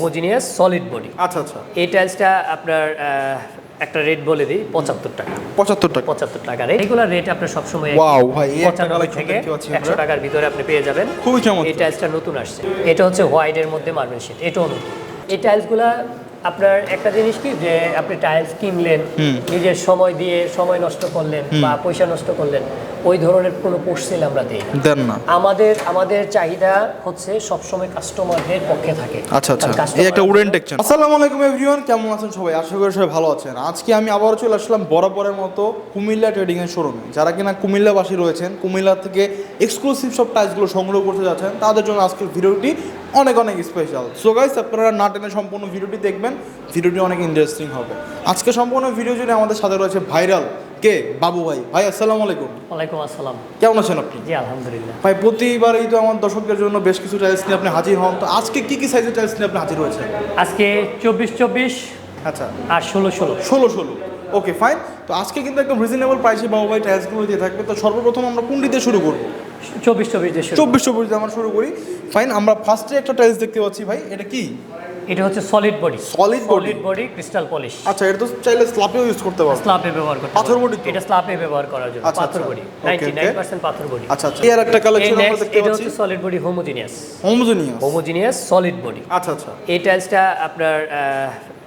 Homogeneous solid body আচ্ছা আচ্ছা। এই টাইলসটা আপনার একটা রেট বলে দিই পঁচাত্তর টাকা। পঁচাত্তর টাকা। পঁচাত্তর টাকা। রেট এগুলোর রেট আপনার সবসময় Wow, ভাই, পঁচানব্বই থেকে একশো। টাকার ভিতরে আপনি পেয়ে যাবেন। খুবই চমৎকার। এই টাইলসটা নতুন আসছে। এটা হচ্ছে হোয়াইটের মধ্যে মার্বেল শিট এটাও নতুন। এই টাইলসগুলা আপনার একটা জিনিস কি যে আপনি টাইলস কিনলেন নিজের সময় দিয়ে সময় নষ্ট করলেন বা পয়সা নষ্ট করলেন ওই ধরনের কোনো পোস্টসেল আমরা দিই দেন না। আমাদের আমাদের চাহিদা হচ্ছে সবসময় কাস্টমারদের পক্ষে থাকে। আচ্ছা আচ্ছা। এই একটা উডেন টেকচার আসসালামু আলাইকুম এভরিওয়ান কেমন আছেন সবাই? আশা করি সবাই ভালো আছেন। আজকে আমি আবারও চলে আসলাম বরাবরের মতো কুমিল্লা ট্রেডিং এর শোরুমে যারা কিনা কুমিল্লাবাসী রয়েছেন কুমিল্লা থেকে এক্সক্লুসিভ সব টাইলসগুলো সংগ্রহ করতে যাচ্ছেন তাদের জন্য আজকের ভিডিওটি অনেক অনেক স্পেশাল সো গাইস আপনারা না টেনে সম্পূর্ণ ভিডিওটি দেখবেন ভিডিওটি অনেক ইন্টারেস্টিং হবে। আজকে সম্পূর্ণ ভিডিও জুড়ে আমাদের সাথে রয়েছে ভাইরাল কে? বাবু ভাই। ভাই আসসালামু আলাইকুম। ওয়ালাইকুম আসসালাম। কেমন আছেন আপনি? জি আলহামদুলিল্লাহ। ভাই প্রতিবারই তো আমার দর্শকদের জন্য বেশ কিছু টাইলস নিয়ে আপনি হাজির হন। তো আজকে কি কি সাইজের টাইলস নিয়ে আপনি হাজির হয়েছেন? আজকে চব্বিশ চব্বিশ আচ্ছা। আর ষোলো ষোলো। ষোলো ষোলো। ওকে ফাইন তো আজকে কিন্তু একদম রিজনেবল প্রাইসে বাবু ভাই টাইলসগুলো দিয়ে থাকবে। তো সর্বপ্রথম আমরা কোনটি দিয়ে শুরু করব চব্বিশ চব্বিশ চব্বিশ চব্বিশ দিয়ে আমরা শুরু করি। ফাইন আমরা ফার্স্টে একটা টাইলস দেখতে পাচ্ছি ভাই। এটা কি? এটা হচ্ছে solid body? Solid body crystal polish আচ্ছা এটা তো চাইলে স্ল্যাপেও ইউজ করতে পারব স্ল্যাবে ব্যবহার করতে পাথর বডি এটা স্ল্যাবে ব্যবহার করার জন্য। আচ্ছা, পাথর আচ্ছা। Body. Okay, ninety nine okay. Percent পাথর বডি। আচ্ছা আচ্ছা। এর একটা কালেকশন আমরা দেখতে পাচ্ছি। এটা হচ্ছে solid body homogeneous homogeneous homogeneous solid body আচ্ছা আচ্ছা। এই টাইলসটা আপনার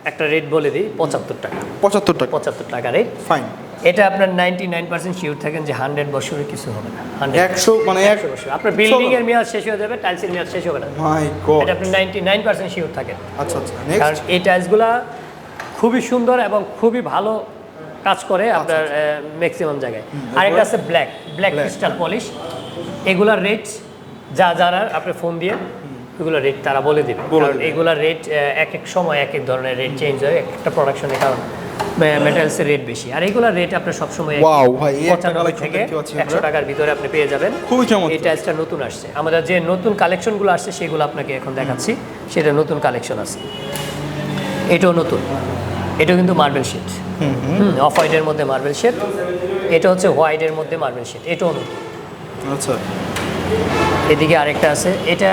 একটা রেট বলে দিই পঁচাত্তর টাকা। পঁচাত্তর টাকা। পঁচাত্তর টাকা রেট ফাইন এটা আপনার নাইনটি নাইন পার্সেন্ট শিওর থাকেন যে হান্ড্রেড বছরে কিছু হবে না। হান্ড্রেড একশো মানে এক বছর। আপনার বিল্ডিং এর মেয়াদ শেষ হয়ে যাবে টাইলসের মেয়াদ শেষ হবে না। মাই গড এটা আপনি নাইনটি নাইন পার্সেন্ট শিওর থাকেন আচ্ছা আচ্ছা কারণ এই টাইলসগুলা খুবই সুন্দর এবং খুবই ভালো কাজ করে আপনার ম্যাক্সিমাম জায়গায়। আরেকটা আছে ব্ল্যাক ব্ল্যাক. ক্রিস্টাল পলিশ এগুলার রেট যা জানার আপনি ফোন দিয়ে এগুলোর রেট তারা বলে দেবে। কারণ। এগুলোর রেট এক এক সময় এক এক ধরনের রেট চেঞ্জ হয় এক একটা প্রোডাকশনের কারণ। মেটালসের রেট বেশি। আর এগুলোর রেট আপনার সবসময় Wow, ভাই, পঁচানব্বই থেকে একশো। টাকার ভিতরে আপনি পেয়ে যাবেন। খুবই চমৎকার। এই টাইলসটা নতুন আসছে। আমাদের যে নতুন কালেকশনগুলো আসছে সেগুলো আপনাকে এখন দেখাচ্ছি। সেটা নতুন কালেকশন আছে। এটাও নতুন। এটাও কিন্তু মার্বেল শিট হুম অফ হোয়াইটের মধ্যে মার্বেল শিট এটা হচ্ছে হোয়াইটের মধ্যে মার্বেল শিট এটাও নতুন। আচ্ছা। এদিকে আরেকটা আছে। এটা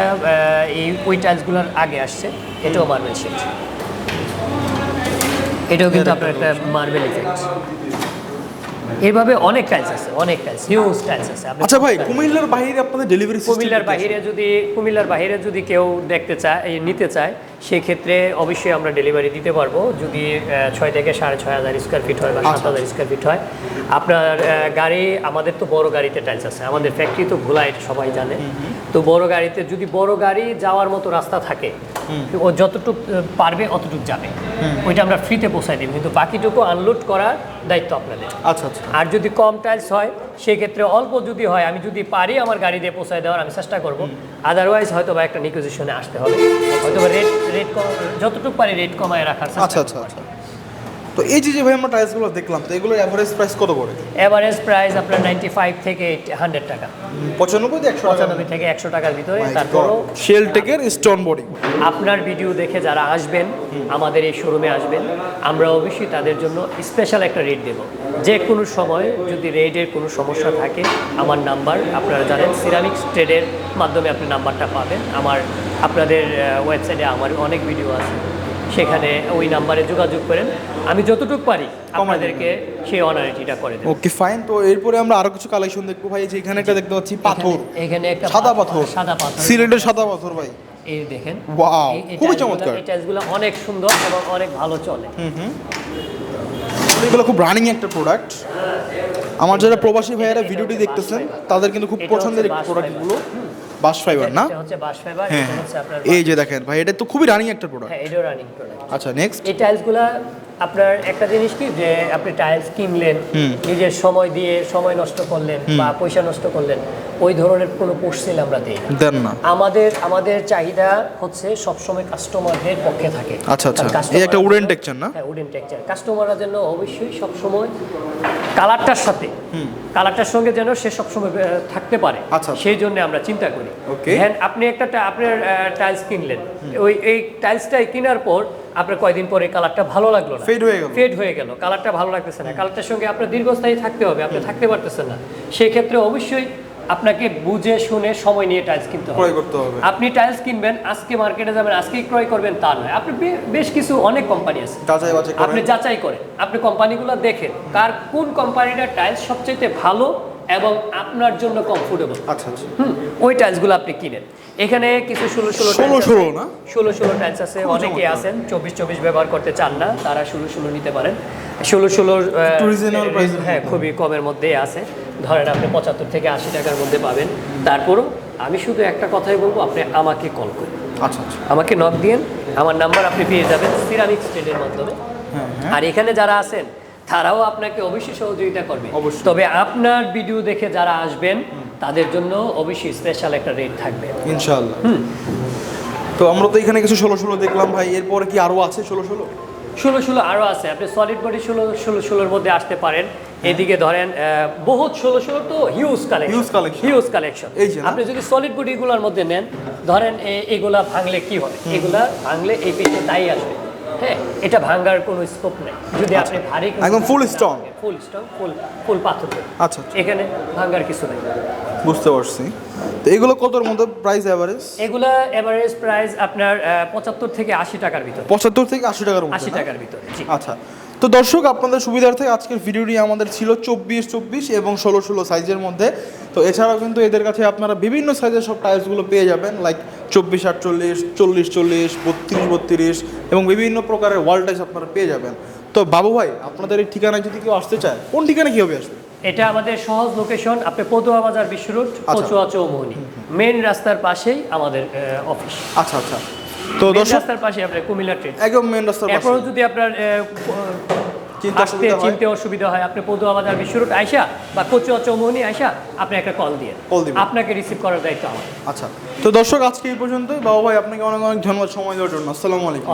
এই ওই টাইলসগুলোর আগে আসছে। এটাও মার্বেল শিট এটাও কিন্তু আপনার একটা মার্বেল ইফেক্ট এভাবে অনেক টাইলস আছে অনেক টাইলস হিউজ টাইলস আছে। আচ্ছা ভাই কুমিল্লার বাইরে আপনাদের ডেলিভারি কুমিল্লার বাহিরে যদি কুমিল্লার বাহিরে যদি কেউ দেখতে চায় নিতে চায় সেক্ষেত্রে অবশ্যই আমরা ডেলিভারি দিতে পারব। যদি ছয় থেকে সাড়ে ছয় হাজার স্কোয়ার ফিট হয় বা সাত হাজার স্কোয়ার ফিট হয়। আপনার গাড়ি আমাদের তো বড় গাড়িতে টাইলস আছে। আমাদের ফ্যাক্টরি তো ভোলা এটা সবাই জানে। তো বড় গাড়িতে যদি বড় গাড়ি যাওয়ার মতো রাস্তা থাকে ও যতটুক পারবে অতটুক যাবে। ওইটা আমরা ফ্রিতে পৌঁছাই দিই কিন্তু বাকিটুকু আনলোড করার দায়িত্ব আপনাদের। আচ্ছা আচ্ছা। আর যদি কম টাইলস হয় সেক্ষেত্রে অল্প যদি হয় আমি যদি পারি আমার গাড়ি দিয়ে পৌঁছায় দেওয়ার আমি চেষ্টা করব। আদারওয়াইজ হয়তো বা একটা নিকোজিশনে আসতে হবে। হয়তো রেট রেট কম যতটুকু পারি রেট কমায় রাখার আচ্ছা আচ্ছা আচ্ছা। তো এই যে যে ভাই আমরা টাইলসগুলো দেখলাম তো এগুলোর অ্যাভারেজ প্রাইস কত করে এভারেজ প্রাইস আপনার নাইনটি ফাইভ থেকে হান্ড্রেড টাকা। পঁচানব্বই দিয়ে একশো টাকা পঁচানব্বই থেকে একশো টাকার ভিতরে তারপরও শেল টেকের স্টোন বডি আপনার ভিডিও দেখে যারা আসবেন আমাদের এই শোরুমে আসবেন আমরা অবশ্যই তাদের জন্য স্পেশাল একটা রেট দেব। যে কোনো সময় যদি রেটের কোনো সমস্যা থাকে আমার নাম্বার আপনারা জানেন সিরামিক্স ট্রেডের মাধ্যমে আপনি নাম্বারটা পাবেন। আমার আপনাদের ওয়েবসাইটে আমার অনেক ভিডিও আছে। সেখানে ওই নাম্বারে যোগাযোগ করেন। আমি যতটুকু পারি আপনাদেরকে সেই অনারিটিটা করে দেবো। ওকে ফাইন তো এরপরে আমরা আরও কিছু কালেকশন দেখব। ভাই যে এখানে একটা দেখতে পাচ্ছি পাথর। এখানে একটা সাদা পাথর সাদা পাথর। সিলেটের সাদা পাথর ভাই। এই দেখেন। এই খুবই চমৎকার। এই টাইলসগুলো অনেক সুন্দর এবং অনেক ভালো চলে। হুম হুম। এগুলো খুব রানিং একটা প্রোডাক্ট আমার যারা প্রবাসী ভাইয়েরা ভিডিওটি দেখতেছেন তাদের কিন্তু খুব পছন্দের বাঁশ প্রোডাক্টগুলো বাস ফাইবার না? হচ্ছে বাশ ফাইবার হ্যাঁ এটা হচ্ছে আপনার এই যে দেখেন ভাই এটা তো খুবই রানিং একটা প্রোডাক্ট হ্যাঁ এটাও রানিং প্রোডাক্ট আচ্ছা নেক্সট এই টাইলসগুলা আপনার একটা জিনিস কি যে আপনি টাইলস কিনলেন নিজের সময় দিয়ে সময় নষ্ট করলেন বা পয়সা নষ্ট করলেন ওই ধরনের কোনো পোস্টসেল আমরা দিই দেন না। আমাদের আমাদের চাহিদা হচ্ছে সবসময় কাস্টমারদের পক্ষে থাকে। আচ্ছা, আচ্ছা। এই একটা wooden texture না? হ্যাঁ উডেন টেক্সচার কাস্টমাররা যেন অবশ্যই সবসময় কালারটার সাথে কালারটার সঙ্গে যেন সে সবসময় থাকতে পারে। আচ্ছা। সেই জন্য আমরা চিন্তা করি. হ্যাঁ আপনি একটা আপনার টাইলস কিনলেন। ওই এই টাইলসটাই কেনার পর আপনার কয়দিন পরে কালারটা ভালো লাগল না? Fade হয়ে গেল। ফেড হয়ে গেল। কালারটা ভালো লাগতেছে না। কালারটার সঙ্গে আপনার দীর্ঘস্থায়ী থাকতে হবে আপনি থাকতে পারতেছেন না। সেক্ষেত্রে অবশ্যই আপনাকে বুঝে শুনে সময় নিয়ে টাইলস কিনতে হবে। ক্রয় করতে হবে। আপনি টাইলস কিনবেন আজকে মার্কেটে যাবেন আজকেই ক্রয় করবেন তা নয়। আপনি বেশ কিছু অনেক কোম্পানি আছে। যাচাই বাছাই আপনি যাচাই করেন। আপনি কোম্পানিগুলো দেখেন কার কোন কোম্পানিটার টাইলস সবচেয়ে ভালো এবং আপনার জন্য কমফোর্টেবল আচ্ছা আচ্ছা। হুম ওই টাইলসগুলো আপনি কিনেন। এখানে কিছু ষোলো ষোলো ষোলো ষোলো না? ষোলো ষোলো টাইলস আছে। অনেকে আছেন চব্বিশ চব্বিশ ব্যবহার করতে চান না তারা ষোলো ষোলো নিতে পারেন। ষোলো ষোলো হ্যাঁ খুবই কমের মধ্যেই আছে। ধরেন আপনি পঁচাত্তর থেকে আশি টাকার মধ্যে পাবেন। তারপরও আমি শুধু একটা কথাই বলব আপনি আমাকে কল করুন। আচ্ছা আচ্ছা। আমাকে নক দিন আমার নাম্বার আপনি পেয়ে যাবেন সিরামিক স্টেডের মাধ্যমে। হ্যাঁ হ্যাঁ। আর এখানে যারা আছেন তারাও আপনাকে অবশ্যই সহযোগিতা করবে। তবে আপনার ভিডিও দেখে যারা আসবেন তাদের জন্য অবশ্যই স্পেশাল একটা রেট থাকবে। ইনশাআল্লাহ। তো আমরা তো এখানে কিছু ষোলো ষোলো দেখলাম ভাই এরপরে কি আরও আছে ষোলো ষোলো? ষোলো ষোলো আরও আছে আপনি সলিড বডি ষোলো ষোলো ষোলোর মধ্যে আসতে পারেন। এদিকে ধরেন বহুত ষোলো ষোলো তো হিউজ কালেকশন। হিউজ কালেকশন এই যে আপনি যদি সলিড বডিগুলোর মধ্যে নেন ধরেন এ- এগুলা ভাঙলে কি হবে? এগুলা ভাঙলে এই পিছনে দায়ী আসবে। হ্যাঁ এটা ভাঙার কোনো স্কোপ নেই। যদি আপনি ভারী একদম full strong। Full strong full full পাথর আচ্ছা আচ্ছা। এখানে ভাঙার কিছু নেই। বুঝতে পারছি। তো এগুলো কতর মধ্যে প্রাইস অ্যাভারেজ এগুলা এভারেজ প্রাইস আপনার পঁচাত্তর থেকে আশি টাকার ভিতর। পঁচাত্তর থেকে আশি টাকার মধ্যে আশি? টাকার ভিতরে জি। আচ্ছা। তো দর্শক আপনাদের সুবিধার্থে আজকের ভিডিওটি আমাদের ছিল চব্বিশ চব্বিশ এবং ষোলো ষোলো সাইজের মধ্যে। তো এছাড়াও কিন্তু এদের কাছে আপনারা বিভিন্ন সাইজের সব টাইলসগুলো পেয়ে যাবেন লাইক চব্বিশ আটচল্লিশ চল্লিশ চল্লিশ বত্রিশ বত্রিশ এবং বিভিন্ন প্রকারের ওয়াল টাইলস আপনারা পেয়ে যাবেন। তো বাবু ভাই আপনাদের এই ঠিকানায় যদি কেউ আসতে চায় কোন ঠিকানা কীভাবে আসবে? এটা আমাদের সহজ লোকেশন আপনি পদুয়া বাজার বিশ্ব রোড আচ্ছা। কচুয়া চৌমুহনী মেন রাস্তার পাশেই আমাদের অফিস আচ্ছা আচ্ছা। তো রাস্তার পাশে আপনার কুমিল্লা ট্রেন একদম মেন রাস্তার পাশে যদি আপনার চিন্তা আসতে চিনতে অসুবিধা হয় আপনি পদুয়া বাজার বিশ্বরোড আইসা বা কচুয়া চৌমুহনী আইসা আপনি একটা কল দিয়ে। কল দিবেন। আপনাকে রিসিভ করার দায়িত্ব আমার। আচ্ছা। তো দর্শক আজকে এই পর্যন্তই। বাবা ভাই আপনাকে অনেক অনেক ধন্যবাদ সময় দেওয়ার জন্য। আসসালামু আলাইকুম।